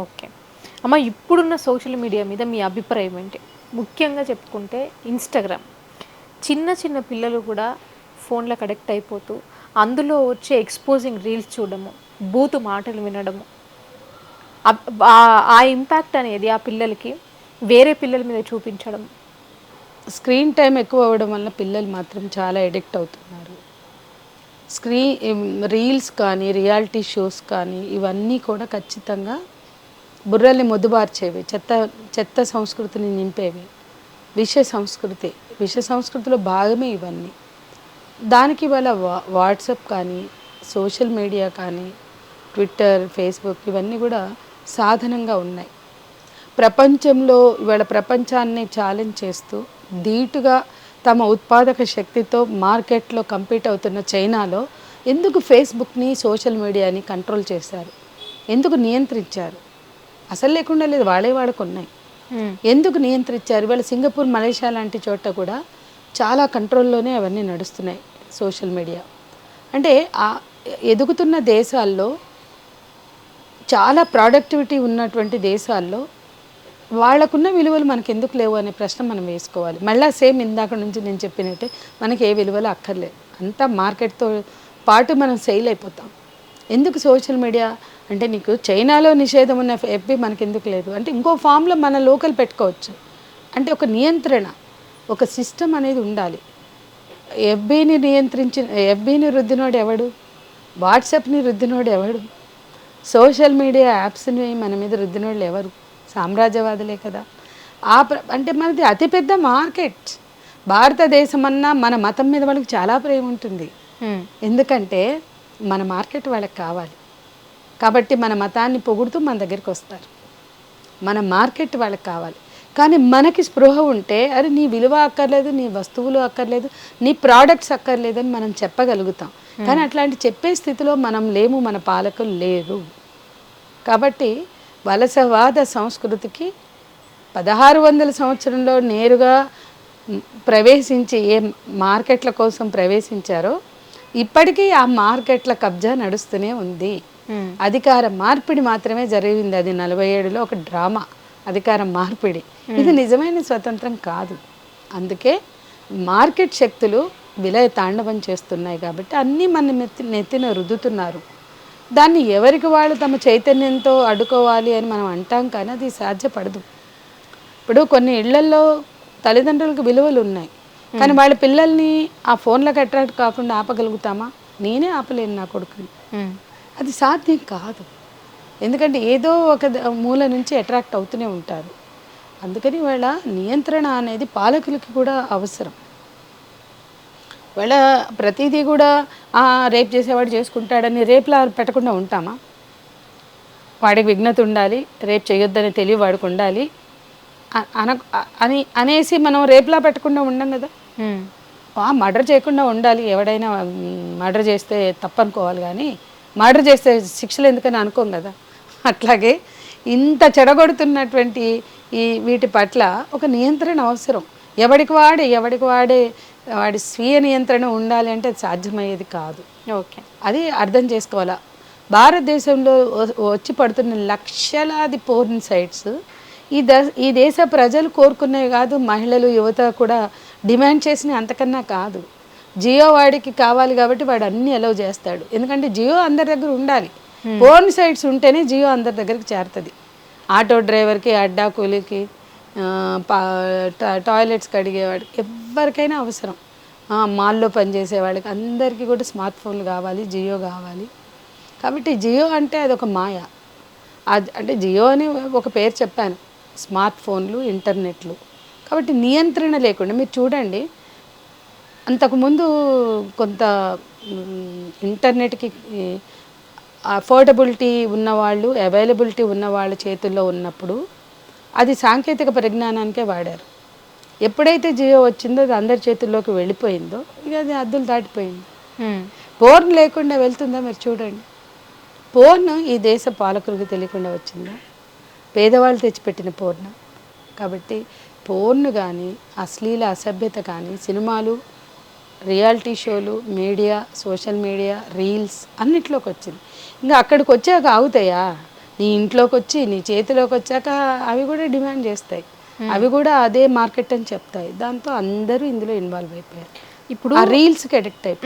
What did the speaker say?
Okay. అమ్మ ఇప్పుడున్న social media మీద మీ అభిప్రాయం ఏంటి? ముఖ్యంగా చెప్పుకుంటే ఇన్స్టాగ్రామ్. చిన్న చిన్న పిల్లలు కూడా ఫోన్లకు అడిక్ట్ అయిపోతూ అందులో వచ్చే ఎక్స్పోజింగ్ రీల్స్ చూడడము బూతు మాటలు వినడము. ఆ ఇంపాక్ట్ అనేది ఆ పిల్లలకి వేరే పిల్లల మీద చూపించడం. స్క్రీన్ టైం ఎక్కువ అవ్వడం వల్ల పిల్లలు మాత్రం చాలా ఎడిక్ట్ అవుతున్నారు. స్క్రీన్ రీల్స్ కానీ రియాలిటీ షోస్ కానీ ఇవన్నీ కూడా ఖచ్చితంగా బుర్రల్ని మొద్దుబార్చేవి చెత్త చెత్త సంస్కృతిని నింపేవి. విష సంస్కృతి విష సంస్కృతిలో భాగమే ఇవన్నీ. దానికి వాళ్ళ వా వాట్సాప్ కానీ సోషల్ మీడియా కానీ ట్విట్టర్ ఫేస్బుక్ ఇవన్నీ కూడా సాధనంగా ఉన్నాయి. ప్రపంచంలో ఇవాళ ప్రపంచాన్ని ఛాలెంజ్ చేస్తూ ధీటుగా తమ ఉత్పాదక శక్తితో మార్కెట్లో కంపీట్ అవుతున్న చైనాలో ఎందుకు ఫేస్బుక్ని సోషల్ మీడియాని కంట్రోల్ చేశారు? ఎందుకు నియంత్రించారు? అసలు లేకుండా లేదు వాళ్ళే వాడుకున్నాయి. ఎందుకు నియంత్రించారు? ఇవాళ సింగపూర్ మలేషియా లాంటి చోట కూడా చాలా కంట్రోల్లోనే అవన్నీ నడుస్తున్నాయి సోషల్ మీడియా. అంటే ఆ ఎదుగుతున్న దేశాల్లో చాలా ప్రొడక్టివిటీ ఉన్నటువంటి దేశాల్లో వాళ్ళకున్న విలువలు మనకి ఎందుకు లేవు అనే ప్రశ్న మనం వేసుకోవాలి. మళ్ళీ సేమ్ ఇందాక నుంచి నేను చెప్పినట్టే మనకి ఏ విలువలు అక్కర్లేదు. అంతా మార్కెట్తో పాటు మనం సెయిల్ అయిపోతాం. ఎందుకు సోషల్ మీడియా అంటే నీకు చైనాలో నిషేధం ఉన్న ఎఫ్బి మనకి ఎందుకు లేదు? అంటే ఇంకో ఫామ్లో మన లోకల్ పెట్టుకోవచ్చు. అంటే ఒక నియంత్రణ ఒక సిస్టమ్ అనేది ఉండాలి. ఎఫ్బీని నియంత్రించిన ఎఫ్బీని రుద్దినోడు ఎవడు? వాట్సాప్ని రుద్దినోడు ఎవడు? సోషల్ మీడియా యాప్స్ని మన మీద రుద్దినోళ్ళు ఎవరు? సామ్రాజ్యవాదులే కదా. ఆ ప్ర అంటే మనది అతిపెద్ద మార్కెట్. భారతదేశం అన్నా మన మతం మీద వాళ్ళకి చాలా ప్రేమ ఉంటుంది. ఎందుకంటే మన మార్కెట్ వాళ్ళకి కావాలి. కాబట్టి మన మతాన్ని పొగుడుతూ మన దగ్గరికి వస్తారు. మన మార్కెట్ వాళ్ళకి కావాలి. కానీ మనకి స్పృహ ఉంటే అరే నీ విలువ అక్కర్లేదు నీ వస్తువులు అక్కర్లేదు నీ ప్రోడక్ట్స్ అక్కర్లేదని మనం చెప్పగలుగుతాం. కానీ అట్లాంటి చెప్పే స్థితిలో మనం లేము మన పాలకులు లేరు. కాబట్టి వలసవాద సంస్కృతికి పదహారు వందల సంవత్సరంలో నేరుగా ప్రవేశించి ఏ మార్కెట్ల కోసం ప్రవేశించారో ఇప్పటికీ ఆ మార్కెట్ల కబ్జా నడుస్తూనే ఉంది. అధికార మార్పిడి మాత్రమే జరిగింది. అది నలభై ఏడులో ఒక డ్రామా. అధికార మార్పిడి. ఇది నిజమైన స్వతంత్రం కాదు. అందుకే మార్కెట్ శక్తులు విలయ తాండవం చేస్తున్నాయి కాబట్టి అన్నీ మన నెత్తి నెత్తిన రుద్దుతున్నారు. దాన్ని ఎవరికి వాళ్ళు తమ చైతన్యంతో అడ్డుకోవాలి అని మనం అంటాం కానీ అది సాధ్యపడదు. ఇప్పుడు కొన్ని ఇళ్ళల్లో తల్లిదండ్రులకు విలువలు ఉన్నాయి. కానీ వాళ్ళ పిల్లల్ని ఆ ఫోన్లకు అట్రాక్ట్ కాకుండా ఆపగలుగుతామా? నేనే ఆపలేను నా కొడుకుని. అది సాధ్యం కాదు. ఎందుకంటే ఏదో ఒక మూల నుంచి అట్రాక్ట్ అవుతూనే ఉంటారు. అందుకని వాళ్ళ నియంత్రణ అనేది పాలకులకి కూడా అవసరం. వాళ్ళ ప్రతిదీ కూడా "ఆ, రేప్ చేసేవాడు చేసుకుంటాడని రేపులా పెట్టకుండా ఉంటామా? వాడికి విఘ్నత ఉండాలి రేపు చేయొద్దని తెలివి వాడికి ఉండాలి. అన అని అనేసి మనం రేపులా పెట్టకుండా ఉండం కదా? మర్డర్ చేయకుండా ఉండాలి. ఎవడైనా మర్డర్ చేస్తే తప్పనుకోవాలి కానీ మర్డర్ చేస్తే శిక్షలు ఎందుకని అనుకోం కదా. అట్లాగే ఇంత చెడగొడుతున్నటువంటి ఈ వీటి పట్ల ఒక నియంత్రణ అవసరం. ఎవడికి వాడే ఎవడికి వాడే వాడి స్వీయ నియంత్రణ ఉండాలి అంటే అది సాధ్యమయ్యేది కాదు. ఓకే. అది అర్థం చేసుకోవాలా. భారతదేశంలో వచ్చి పడుతున్న లక్షలాది పోర్న్ సైట్స్ ఈ ద ఈ దేశ ప్రజలు కోరుకునేవి కాదు మహిళలు యువత కూడా డిమాండ్ చేసిన అంతకన్నా కాదు. జియో వాడికి కావాలి కాబట్టి వాడు అన్ని అలౌ చేస్తాడు. ఎందుకంటే జియో అందరి దగ్గర ఉండాలి. పోర్న్ సైట్స్ ఉంటేనే జియో అందరి దగ్గరికి చేరుతుంది. ఆటో డ్రైవర్కి అడ్డా కూలీకి టాయిలెట్స్ కడిగేవాడికి ఎవరికైనా అవసరం. మాల్లో పనిచేసే వాళ్ళకి అందరికీ కూడా స్మార్ట్ ఫోన్లు కావాలి జియో కావాలి. కాబట్టి జియో అంటే అదొక మాయ. అంటే జియో అని ఒక పేరు చెప్పాను. స్మార్ట్ ఫోన్లు ఇంటర్నెట్లు. కాబట్టి నియంత్రణ లేకుండా మీరు చూడండి అంతకుముందు కొంత ఇంటర్నెట్కి అఫోర్డబిలిటీ ఉన్నవాళ్ళు అవైలబిలిటీ ఉన్న వాళ్ళ చేతుల్లో ఉన్నప్పుడు అది సాంకేతిక పరిజ్ఞానానికే వాడారు. ఎప్పుడైతే జియో వచ్చిందో అది అందరి చేతుల్లోకి వెళ్ళిపోయిందో ఇక అది అద్దులు దాటిపోయింది. పోర్న్ లేకుండా వెళ్తుందా మీరు చూడండి. పోర్న్ ఈ దేశ పాలకులకు తెలియకుండా వచ్చిందా? పేదవాళ్ళు తెచ్చిపెట్టిన పోర్న్ కాబట్టి పోర్న్ కానీ అశ్లీల అసభ్యత కానీ సినిమాలు రియాలిటీ షోలు మీడియా సోషల్ మీడియా రీల్స్ అన్నిట్లోకి వచ్చింది ఇంకా అక్కడికి వచ్చాక ఆగుతాయా? నీ ఇంట్లోకి వచ్చి నీ చేతిలోకి వచ్చాక అవి కూడా డిమాండ్ చేస్తాయి. అవి కూడా అదే మార్కెట్ అని చెప్తాయి. దాంతో అందరూ ఇందులో ఇన్వాల్వ్ అయిపోయారు. ఇప్పుడు రీల్స్కి అడిక్ట్ అయిపోయారు